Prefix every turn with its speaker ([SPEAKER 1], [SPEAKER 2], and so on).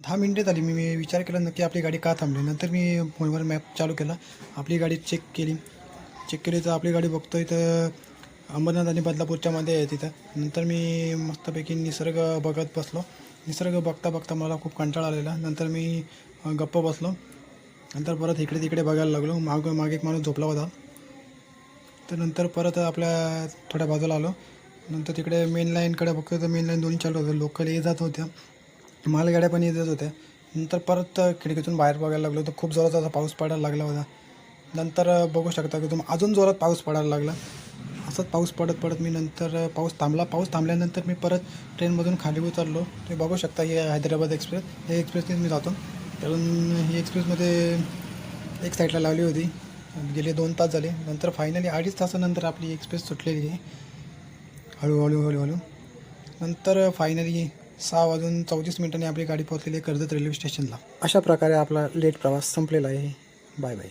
[SPEAKER 1] दहा मिनटे झाली. मी मी विचार केला नक्की आपली गाडी का थांबली. नंतर मी फोनवर मॅप चालू केला. आपली गाडी चेक केली. चेक केली तर आपली गाडी बघतो इथं अंबरनाथ आणि बदलापूरच्या मध्ये आहे तिथं. नंतर मी मस्तपैकी निसर्ग बघत बसलो. निसर्ग बघता बघता मला खूप कंटाळा आलेला. नंतर मी गप्प बसलो. नंतर परत इकडे तिकडे बघायला लागलो. माग मागे एक माणूस झोपला होता. तर नंतर परत आपल्या थोड्या बाजूला आलो. नंतर तिकडे मेन लाईनकडे बघतो तर मेन लाईन दोन्ही चालू होतं. लोकल ये जात होत्या. मालगाड्या पण येत होत्या. नंतर परत खिडकीतून बाहेर बघायला लागलो तर खूप जोरात असा पाऊस पडायला लागला होता. नंतर बघू शकता की तुम्ही अजून जोरात पाऊस पडायला लागला. असंच पाऊस पडत पडत मी नंतर पाऊस थांबला. पाऊस थांबल्यानंतर मी परत ट्रेनमधून खाली उतरलो. ते बघू शकता हे हैदराबाद एक्सप्रेस. हे एक्सप्रेसने मी जातो. कारण ही एक्सप्रेसमध्ये एक साईडला लावली होती. गेले दोन तास झाले. नंतर फायनली अडीच तासानंतर आपली एक्सप्रेस सुटलेली आहे. हळूहळू हळूहळू. नंतर फायनली सहा वाजून चौतीस मिनिटांनी आपली गाडी पोहोचलेली आहे कर्जत रेल्वे स्टेशनला. अशा प्रकारे आपला लेट प्रवास संपलेला आहे. Bye bye.